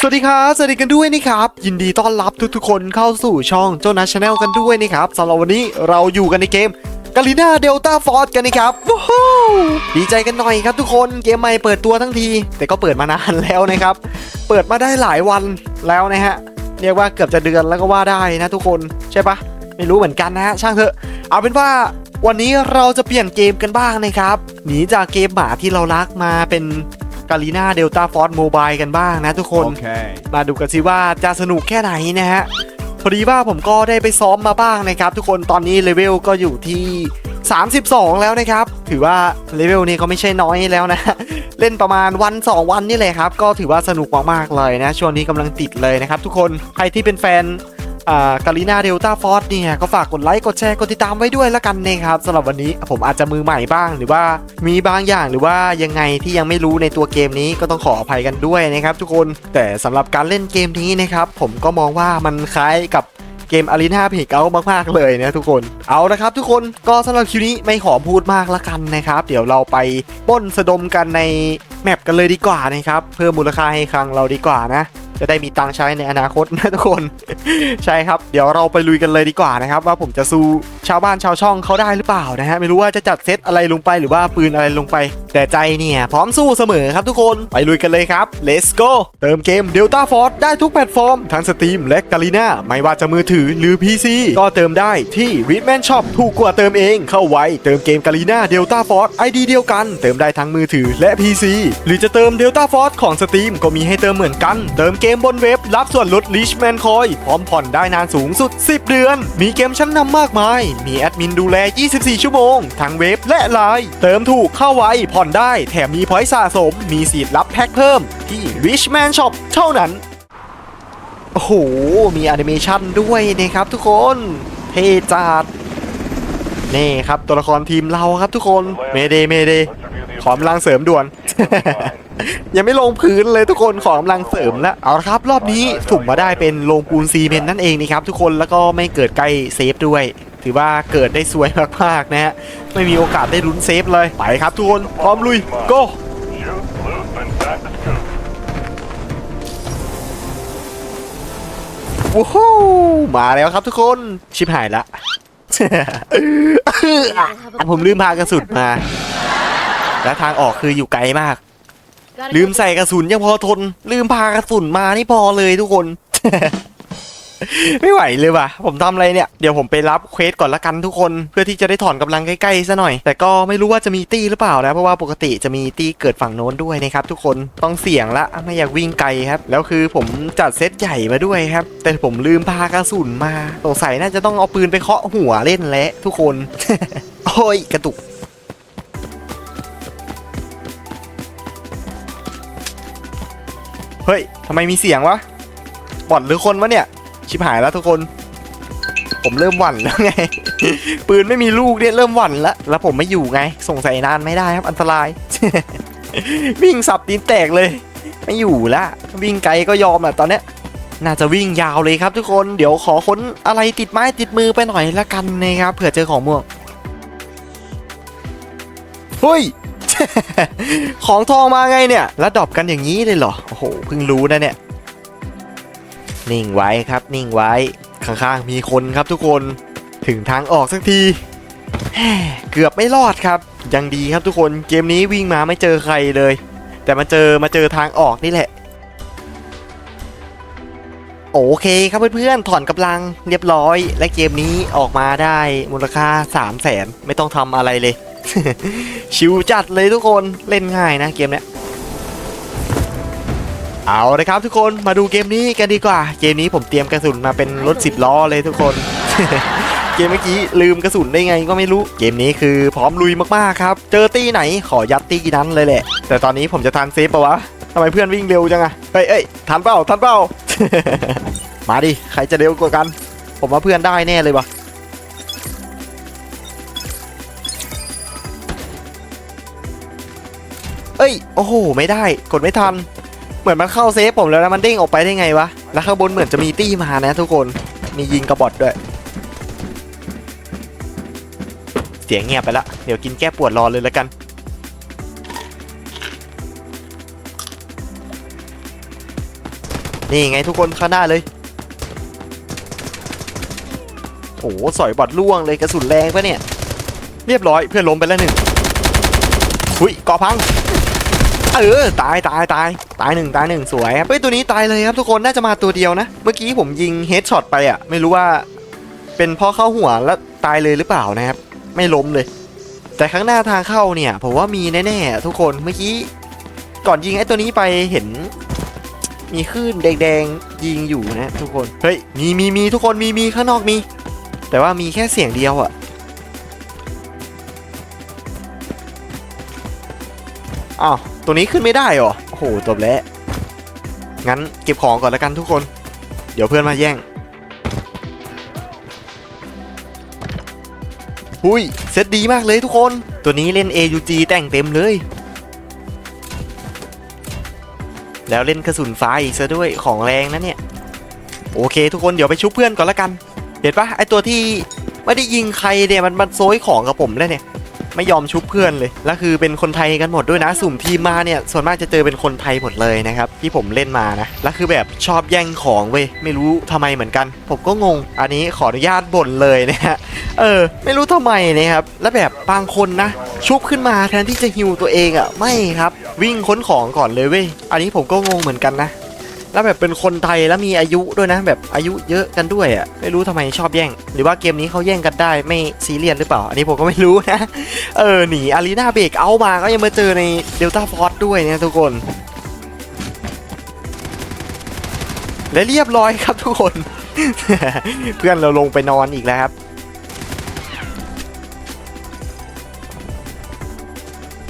สวัสดีครับ สวัสดีกันด้วยนะครับ ยินดีต้อนรับทุกๆคนเข้าสู่ช่องโจนาชาแนลกันด้วยนะครับสำหรับวันนี้เราอยู่กันในเกมกาลิน่าเดลต้าฟอร์กันนะครับว้าวดีใจกันหน่อยครับทุกคนเกมใหม่เปิดตัวทั้งที แต่ก็เปิดมานานแล้วนะครับ เปิดมาได้หลายวันแล้วนะฮะเรียกว่าเกือบจะเดือนแล้วก็ว่าได้นะทุกคนใช่ปะไม่รู้เหมือนกันนะฮะช่างเถอะ เอาเป็นว่าวันนี้เราจะเปลี่ยนเกมกันบ้างนะครับหนีจากเกมหมาที่เรารักมาเป็น กาลิน่าเดลต้าฟอร์โมบายกันบ้างนะทุกคน Okay. มาดูกันสิว่าจะสนุกแค่ไหนนะฮะพอดีว่าผมก็ได้ไปซ้อมมาบ้างนะครับ ทุกคนตอนนี้เลเวลก็อยู่ที่ 32 แล้วนะครับ ถือว่าเลเวลนี้ก็ไม่ใช่น้อยแล้วนะ เล่นประมาณวัน 2 วันนี่แหละครับ ก็ถือว่าสนุกมากๆเลยนะ ช่วงนี้กำลังติดเลยนะครับ ทุกคนใครที่เป็นแฟนอ่า กาลิน่าเดลต้าฟอร์เนี่ยก็ฝากกดไลค์กดแชร์กดติดตามไว้ด้วยละกันนะครับสำหรับวันนี้ผมอาจจะมือใหม่บ้างหรือว่ามีบางอย่างหรือว่ายังไงที่ยังไม่รู้ในตัวเกมนี้ก็ต้องขออภัยกันด้วยนะครับทุกคนแต่สำหรับการเล่นเกมนี้นะครับผมก็มองว่ามันคล้ายกับเกมอารีนาเพกเามาก ๆ เลยนะทุกคน เอาละครับทุกคน ก็สำหรับคลิปนี้ไม่ขอพูดมากละกันนะครับ เดี๋ยวเราไปป้นสะดมกันในแมปกันเลยดีกว่านะครับ เพิ่มมูลค่าให้ครั้งเราดีกว่านะ จะได้มีตังใช้ในอนาคตนะทุกคน ใช่ครับ เดี๋ยวเราไปลุยกันเลยดีกว่านะครับ ว่าผมจะสู้ชาวบ้านชาวช่องเขาได้หรือเปล่านะฮะไม่รู้ว่าจะจัดเซตอะไรลงไปหรือว่าปืนอะไรลงไป แต่ใจเนี่ยพร้อมสู้เสมอครับทุกคนไปลุยกันเลยครับ let's go เติมเกม Delta Force ได้ทุกแพลตฟอร์ม ทั้ง Steam และ g a l i n a ไม่ว่าจะมือถือหรือ PC ก็เติมได้ที่ r i d m a n Shop ถูกกว่าเติมเองเข้าไว้เติมเกม g a l i n a Delta Force ID เดียวกัน เติมได้ทั้งมือถือและ PC หรือจะเติม Delta Force ของ Steam ก็มีให้เติมเหมือนกัน เติมเกกมบนเว็บรับส่วนลด Richman Coin พร้อมผ่อนได้นานสูงสุด 10 เดือน มีเกมชั้นนำมากมาย มีแอดมินดูแล 24 ชั่วโมง ทั้งเว็บและไลน์เติมถูกเข้าไวผ่อนได้ แถมมีพอยต์สะสม มีสิทธิ์รับแพ็คเพิ่ม ที่ Richman Shop เท่านั้น โอ้โห มีแอนิเมชันด้วยนะครับทุกคน เท่จัดนี่ครับตัวละครทีมเราครับทุกคน เมเดเมเดขอกำลังเสริมด่วน ยังไม่ลงพื้นเลยทุกคนขอกำลังเสริมแล้วเอาละครับ รอบนี้สุ่มมาได้เป็นโลงปูนซีเมนต์นั่นเองนะครับทุกคนแล้วก็ไม่เกิดใกล้เซฟด้วย ถือว่าเกิดได้สวยมากๆนะฮะไม่มีโอกาสได้ลุ้นเซฟเลยไปครับทุกคนพร้อมลุย go Shoot, loot, and back to scoop. ว้าวมาแล้วครับทุกคนชิบหายละ อะผมลืมพากระสุนมา และทางออกคืออยู่ไกลมาก ลืมใส่กระสุนยังพอทน ลืมพากระสุนมานี่พอเลยทุกคน ไม่ไหวเลยว่ะ ผมทำอะไรเนี่ย เดี๋ยวผมไปรับเควสก่อนละกันทุกคน เพื่อที่จะได้ถอนกำลังใกล้ๆซะหน่อย แต่ก็ไม่รู้ว่าจะมีตี้หรือเปล่านะ เพราะว่าปกติจะมีตี้เกิดฝั่งโน้นด้วยนะครับทุกคน ต้องเสี่ยงละ ไม่อยากวิ่งไกลครับ แล้วคือผมจัดเซตใหญ่มาด้วยครับ แต่ผมลืมพากระสุนมา สงสัยน่าจะต้องเอาปืนไปเคาะหัวเล่นและทุกคน โอ้ยกระตุก เฮ้ยทำไมมีเสียงวะบอดหรือคนวะเนี่ย ชิบหายแล้วทุกคน ผมเริ่มหวั่นแล้วไง ปืนไม่มีลูกเนี่ยเริ่มหวั่นแล้ว แล้วผมไม่อยู่ไง ส่งใส่นานไม่ได้ครับอันตราย วิ่งสับตีนแตกเลย ไม่อยู่ละวิ่งไกลก็ยอมแหละตอนเนี้ยน่าจะวิ่งยาวเลยครับทุกคน เดี๋ยวขอค้นอะไรติดไม้ติดมือไปหน่อยละกันนะครับเผื่อเจอของม่วงเฮ้ย ของทองมาไงเนี่ย แล้วดรอปกันอย่างนี้เลยเหรอ โอ้โห เพิ่งรู้นะเนี่ย นิ่งไว้ครับ นิ่งไว้ ข้างๆมีคนครับทุกคน ถึงทางออกสักที เกือบไม่รอดครับ ยังดีครับทุกคน เกมนี้วิ่งมาไม่เจอใครเลย แต่มาเจอมาเจอทางออกนี่แหละ โอเคครับเพื่อนๆ ถอนกำลังเรียบร้อย และเกมนี้ออกมาได้มูลค่า 3 0 0แสนไม่ต้องทำอะไรเลย ชิวจัดเลยทุกคนเล่นง่ายนะเกมเนี้ยเอาเลยครับทุกคนมาดูเกมนี้กันดีกว่า เกมนี้ผมเตรียมกระสุนมาเป็นรถ10ล้อเลยทุกคน เกมเมื่อกี้ลืมกระสุนได้ไงก็ไม่รู้ เกมนี้คือพร้อมลุยมากๆครับ เจอตีไหนขอยัดตีนั้นเลยแหละ แต่ตอนนี้ผมจะทันเซฟปะวะทำไมเพื่อนวิ่งเร็วจังอะเฮ้ยเอ้ยทันเปล่าทันเปล่า มาดิใครจะเร็วกว่ากัน ผมว่าเพื่อนได้แน่เลยวะ้ย โอ้โห ไม่ได้ กดไม่ทัน เหมือนมันเข้าเซฟผมแล้วนะมันเด้งออกไปได้ไงวะ แล้วข้างบนเหมือนจะมีตี้มานะทุกคน มียิงกระบอดด้วย เสียงเงียบไปละ เดี๋ยวกินแก้ปวดรอเลยแล้วกัน นี่ไงทุกคนข้างหน้าเลย โอ้โหสอยบอดล่วงเลยกระสุนแรงปะเนี่ย เรียบร้อยเพื่อนล้มไปแล้วหนึ่งหุยกาะพัง เออตายตายตายตายหนึ่งตายหนึ่งสวยครับเฮ้ยตัวนี้ตายเลยครับทุกคนน่าจะมาตัวเดียวนะ เมื่อกี้ผมยิงเฮดช็อตไปอะ ไม่รู้ว่าเป็นพ่อเข้าหัวแล้วตายเลยหรือเปล่านะครับ ไม่ล้มเลย แต่ข้างหน้าทางเข้าเนี่ย ผมว่ามีแน่ๆทุกคนเมื่อกี้ก่อนยิงไอ้ตัวนี้ไปเห็น มีคลื่นแดงๆยิงอยู่นะ ทุกคนเฮ้ยมีมีมีทุกคนมีมีข้างนอกมี แต่ว่ามีแค่เสียงเดียวอะ อ้าวตัวนี้ขึ้นไม่ได้เหรอโอ้โหจบแล้วงั้นเก็บของก่อนแล้วกันทุกคน เดี๋ยวเพื่อนมาแย่งหุยเซตดีมากเลยทุกคน ตัวนี้เล่น AUG แต่งเต็มเลย แล้วเล่นกระสุนฟ้าอีกซะด้วยของแรงนะเนี่ย โอเคทุกคนเดี๋ยวไปชุบเพื่อนก่อนละกัน เห็นปะไอตัวที่ไม่ได้ยิงใครเนี่ยมันมันโซยของกับผมแล้วเนี่ย ไม่ยอมชุบเพื่อนเลยแล้วคือเป็นคนไทยกันหมดด้วยนะ สุ่มทีมมาเนี่ยส่วนมากจะเจอเป็นคนไทยหมดเลยนะครับที่ผมเล่นมานะแล้วคือแบบชอบแย่งของเว้ยไม่รู้ทำไมเหมือนกัน ผมก็งง อันนี้ขออนุญาตบ่นเลยนะฮะเออ ไม่รู้ทำไมนะครับแล้วแบบบางคนนะ ชุบขึ้นมาแทนที่จะฮิวตัวเองอะ่ะไม่ครับ วิ่งค้นของก่อนเลยเว้ยอันนี้ผมก็งงเหมือนกันนะ แล้วแบบเป็นคนไทยแล้วมีอายุด้วยนะแบบอายุเยอะกันด้วยอะ่ะไม่รู้ทำไมชอบแย่ง หรือว่าเกมนี้เขาแย่งกันได้ไม่ซีเรียสหรือเปล่า อันนี้ผมก็ไม่รู้นะเออหนีอารีนาเบรกเอามาก็ยังมาเจอในเดลต้าฟอร์ด้วยนี่ยทุกคนและเรียบร้อยครับทุกคน เพื่อนเราลงไปนอนอีกแล้วครับ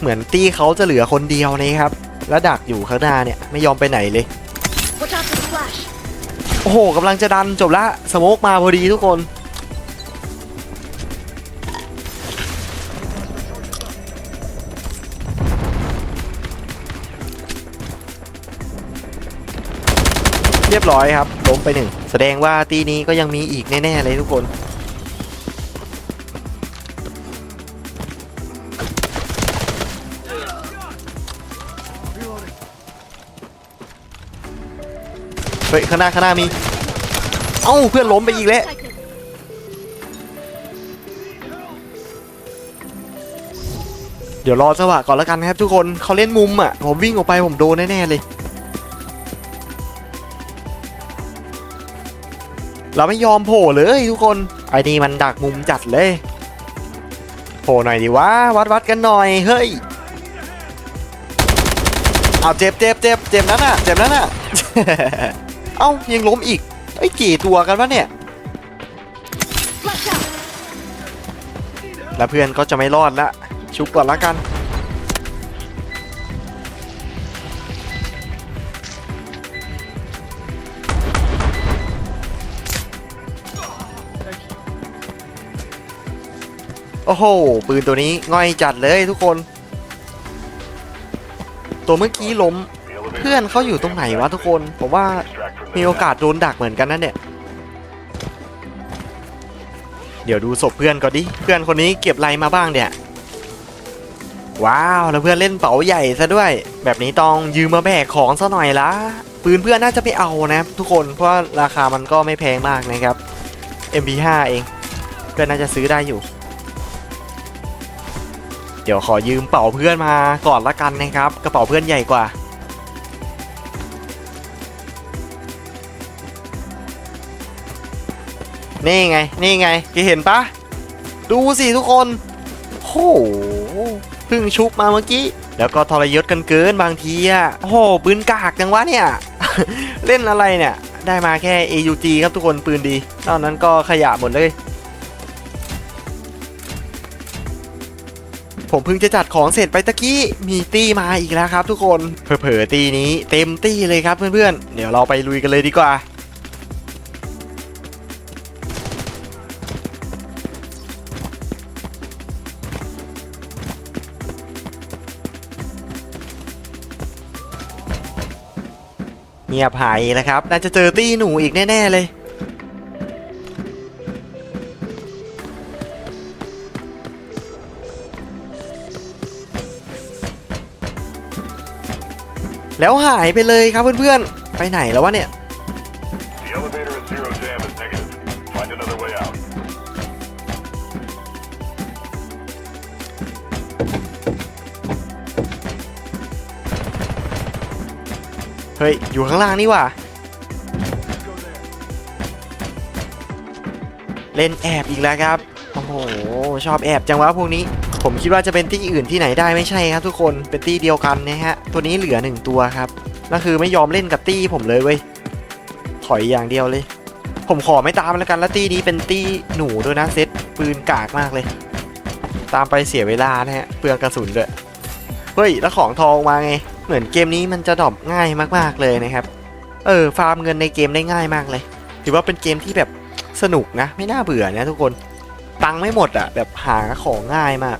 เหมือนตี้เขาจะเหลือคนเดียวนะครับ แล้วดักอยู่ข้างหน้าเนี่ย ไม่ยอมไปไหนเลย โอ้โหกำลังจะดันจบละสโมกมาพอดีทุกคน เรียบร้อยครับล้มไปหนึ่ง แสดงว่าตีนี้ก็ยังมีอีกแน่ ๆ เลยทุกคน เฮ้ยข้างหน้าข้างหน้ามี เอ้าเพื่อนล้มไปอีกแล้วเดี๋ยวรอจังหวะก่อนแล้วกันนะครับทุกคนเขาเล่นมุมอะ ผมวิ่งออกไปผมโดนแน่ๆเลย เราไม่ยอมโผล่เลยทุกคน ไอ้นี่มันดักมุมจัดเลย โผล่หน่อยดิวะวัดวัดกันหน่อย เฮ้ยเอาเจ็บเจ็บเจ็บเจ็บนั้นอะ เจ็บนั้นอะ เอ้ายังล้มอีกไอ้กี่ตัวกันวะเนี่ย แล้วเพื่อนก็จะไม่รอดละชุบก่อนละกันโอ้โห ปืนตัวนี้ง่อยจัดเลยทุกคน ตัวเมื่อกี้ล้ม เพื่อนเขาอยู่ตรงไหนวะทุกคน ผมว่า มีโอกาสโดนดักเหมือนกันนะเนี่ย เดี๋ยวดูศพเพื่อนก่อนดิ เพื่อนคนนี้เก็บไรมาบ้างเนี่ย ว้าวแล้วเพื่อนเล่นเป๋าใหญ่ซะด้วย แบบนี้ต้องยืมมาแบกของซะหน่อยละปืนเพื่อนน่าจะไม่เอานะทุกคน เพราะราคามันก็ไม่แพงมากนะครับ MP5 เอง เพื่อนน่าจะซื้อได้อยู่ เดี๋ยวขอยืมเป๋าเพื่อนมาก่อนละกันนะครับ กระเป๋าเพื่อนใหญ่กว่า นี่ไง นี่ไงแกเห็นปะ ดูสิทุกคนโอ้โหเพิ่งชุบมาเมื่อกี้ แล้วก็ทรยศกันเกินบางทีอะโอ้โหปืนกากจังวะเนี่ย เล่นอะไรเนี่ย ได้มาแค่ AUG ครับทุกคนปืนดีนอกนั้นก็ขยะหมดเลย ผมเพิ่งจะจัดของเสร็จไปตะกี้ มีตี้มาอีกแล้วครับทุกคน เผลอๆตีนี้เต็มตี้เลยครับเพื่อนๆ เดี๋ยวเราไปลุยกันเลยดีกว่า งียบหายนะครับ น่าจะเจอตี้หนูอีกแน่ ๆ เลย แล้วหายไปเลยครับเพื่อนๆ ไปไหนแล้ววะเนี่ย ฮ้ย อยู่ข้างล่างนี่ว่าเล่นแอบอีกแล้วครับ โอ้โห ชอบแอบจังวะพวกนี้ ผมคิดว่าจะเป็นตี้อื่นที่ไหนได้ไม่ใช่ครับทุกคน เป็นตี้เดียวกันนะฮะ ตัวนี้เหลือหนึ่งตัวครับนั่นคือไม่ยอมเล่นกับตี้ผมเลยเว้ย ถอยอย่างเดียวเลย ผมขอไม่ตามแล้วกัน แล้วตี้นี้เป็นตี้หนูด้วยนะเซตปืนกากมากเลย ตามไปเสียเวลานะฮะ เปลืองกระสุนด้วยเฮ้ย แล้วของทองมาไง เหมือนเกมนี้มันจะดรอปง่ายมากๆเลยนะครับ เออฟาร์มเงินในเกมได้ง่ายมากเลย ถือว่าเป็นเกมที่แบบสนุกนะ ไม่น่าเบื่อนะทุกคน ตังค์ไม่หมดอะแบบหาของง่ายมาก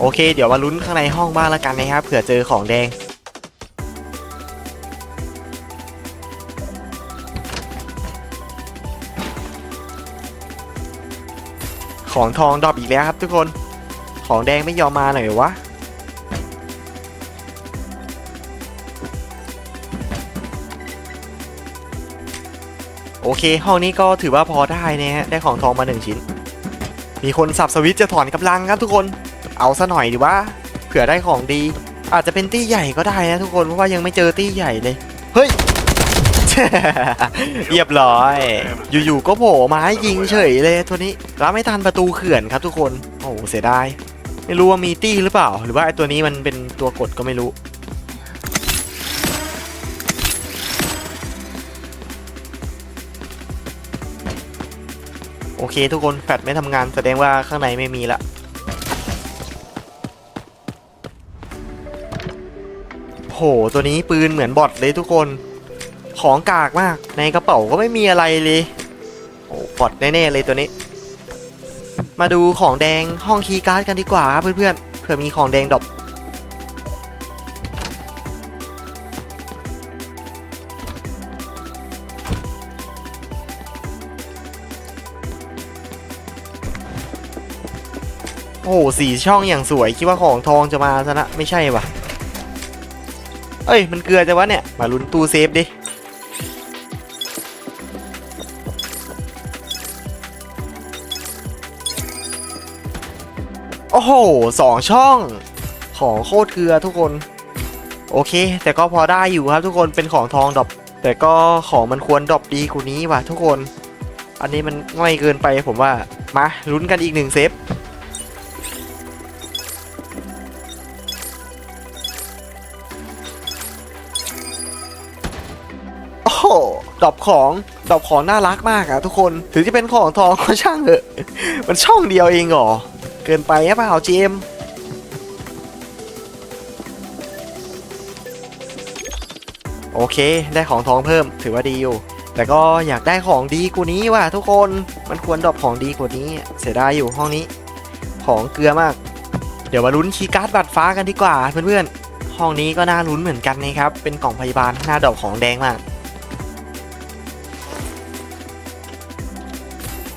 โอเค เดี๋ยวมาลุ้นข้างในห้องบ้างล้วกันนะครับ เผื่อเจอของแดง ของทองดรอปอีกแล้วครับทุกคน ของแดงไม่ยอมมาหน่อยวะ โอเค ห้องนี้ก็ถือว่าพอได้นะฮะ ได้ของทองมาหนึ่งชิ้น มีคนสับสวิตช์จะถอนกำลังครับทุกคน เอาซะหน่อยดีว่าเผื่อได้ของดี อาจจะเป็นตี้ใหญ่ก็ได้นะทุกคน เพราะว่ายังไม่เจอตี้ใหญ่เลย เฮ้ย เรียบร้อย อยู่ๆก็โผล่มาให้ยิงเฉยเลยตัวนี้รับไม่ทันประตูเขื่อนครับทุกคน โอ้โหเสียดาย ไม่รู้ว่ามีตี้หรือเปล่า หรือว่าไอตัวนี้มันเป็นตัวกดก็ไม่รู้ โอเคทุกคนแฟดไม่ทำงานแสดงว่าข้างในไม่มีละโห ตัวนี้ปืนเหมือนบอทเลยทุกคน ของกากมาก ในกระเป๋าก็ไม่มีอะไรเลย โอ้บอทแน่ๆเลยตัวนี้ มาดูของแดงห้องคีย์การ์ดกันดีกว่าครับเพื่อนๆเผื่อมีของแดงดรอปโอ้โหสีช่องอย่างสวยคิดว่าของทองจะมาซะนะไม่ใช่ปะเอ้ย มันเกลือจะวะเนี่ย มาลุ้นตู้เซฟดิ โอ้โหสองช่อง ของโคตรเกลือทุกคน โอเค แต่ก็พอได้อยู่ครับทุกคนเป็นของทองดรอปแต่ก็ของมันควรดรอปดีกว่านี้ว่ะทุกคน อันนี้มันง่อยเกินไปผมว่า มาลุ้นกันอีกหนึ่งเซฟโอ้โหดรอปของดรอปของน่ารักมากอะทุกคน ถึงจะเป็นของทองก็ช่างเถอะ มันช่องเดียวเองเหรอ เกินไปหรือเปล่าเจมโอเค ได้ของทองเพิ่มถือว่าดีอยู่ แต่ก็อยากได้ของดีกว่านี้ว่ะทุกคนมันควรดรอปของดีกว่านี้ เสียดายอยู่ห้องนี้ ของเกลือมาก เดี๋ยวมาลุ้นคีย์การ์ดบัตรฟ้ากันดีกว่าเพื่อนๆห้องนี้ก็น่าลุ้นเหมือนกันนะครับ เป็นกล่องพยาบาลหน้าดอกของแดงมาก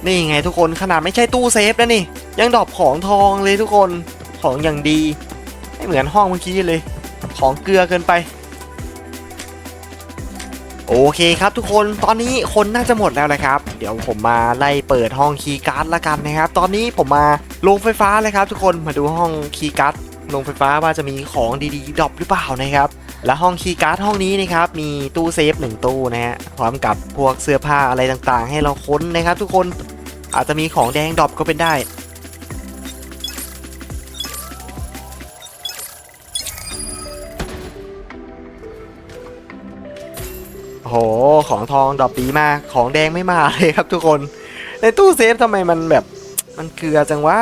นี่ไงทุกคนขนาดไม่ใช่ตู้เซฟนะนี่ ยังดรอปของทองเลยทุกคนของอย่างดี ไม่เหมือนห้องเมื่อกี้เลย ของเกลือเกินไป โอเคครับทุกคนตอนนี้คนน่าจะหมดแล้วนะครับ เดี๋ยวผมมาไล่เปิดห้องคีย์การ์ดละกันนะครับ ตอนนี้ผมมาลงไฟฟ้าเลยครับ ทุกคนมาดูห้องคีย์การ์ดลงไฟฟ้าว่าจะมีของดีๆดรอปหรือเปล่านะครับ และห้องคีย์การ์ดห้องนี้นะครับมีตู้เซฟหนึ่งตู้นะฮะพร้อมกับพวกเสื้อผ้าอะไรต่างๆ ให้เราค้นนะครับ ทุกคนอาจจะมีของแดงดรอปก็เป็นได้ โอ้โหของทองดรอปดีมากของแดงไม่มาเลยครับทุกคน ในตู้เซฟทำไมมันแบบมันเกลือจังว่า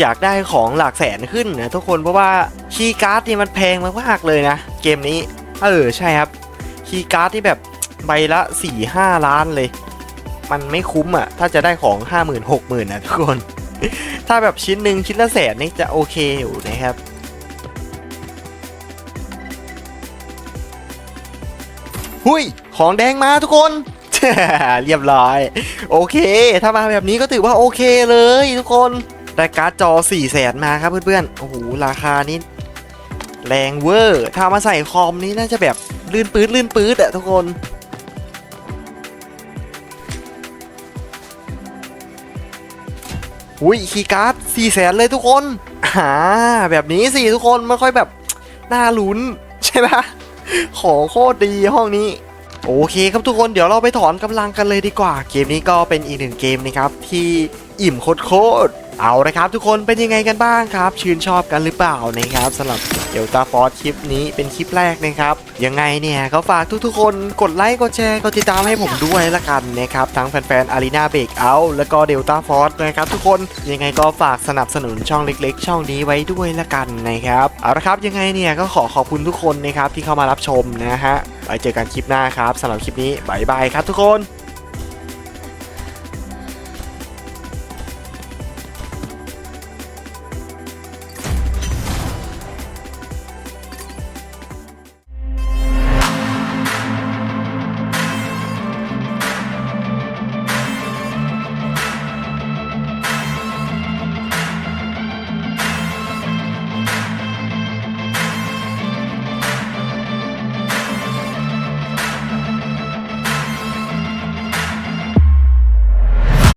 อยากได้ของหลักแสนขึ้นนะทุกคนเพราะว่าคีย์การ์ดนี่มันแพงมากๆเลยนะ เกมนี้ เออใช่ครับคีย์การ์ดที่แบบใบละ 4 5 ล้านเลย มันไม่คุ้มอะ ถ้าจะได้ของ 5 0 0 0 0 6 0 0 0นะทุกคน ถ้าแบบชิ้นหนึ่งชิ้นละแสนนี่จะโอเคอยู่นะครับ หุยของแดงมาทุกคน เรียบร้อย โอเค ถ้ามาแบบนี้ก็ถือว่าโอเคเลยทุกคน ได้การ์ดจอ4 0 0แสนมาครับเพื่อนๆ โอ้โห ราคานี้แรงเวอร์ ถ้ามาใส่คอมนี้น่าจะแบบลื่นปื๊ดลื่นปื๊ดอะทุกคนอุ้ยคีย์การ์ดสี่แสนเลยทุกคนอ่าแบบนี้สิทุกคนไม่ค่อยแบบ น่าลุ้นใช่ไหม ของโคตรดีห้องนี้ โอเคครับทุกคนเดี๋ยวเราไปถอนกำลังกันเลยดีกว่า เกมนี้ก็เป็นอีกหนึ่งเกมนะครับที่อิ่มโคตร เอาละครับทุกคนเป็นยังไงกันบ้างครับ ชื่นชอบกันหรือเปล่านะครับสำหรับเดลต้าฟอร์คลิปนี้เป็นคลิปแรกนะครับยังไงเนี่ยก็ฝากทุกๆ คนกดไลค์กดแชร์กดติดตามให้ผมด้วยละกันนะครับทั้งแฟนๆอารีนาเบรกเอาแล้วก็เดลต้าฟอร์นะครับทุกคนยังไงก็ฝากสนับสนุนช่องเล็กๆ ช่องนี้ไว้ด้วยละกันนะครับเอาละครับยังไงเนี่ยก็ขอขอบคุณทุกคนนะครับที่เข้ามารับชมนะฮะไว้เจอกันคลิปหน้าครับสำหรับคลิปนี้บายบายครับทุกคน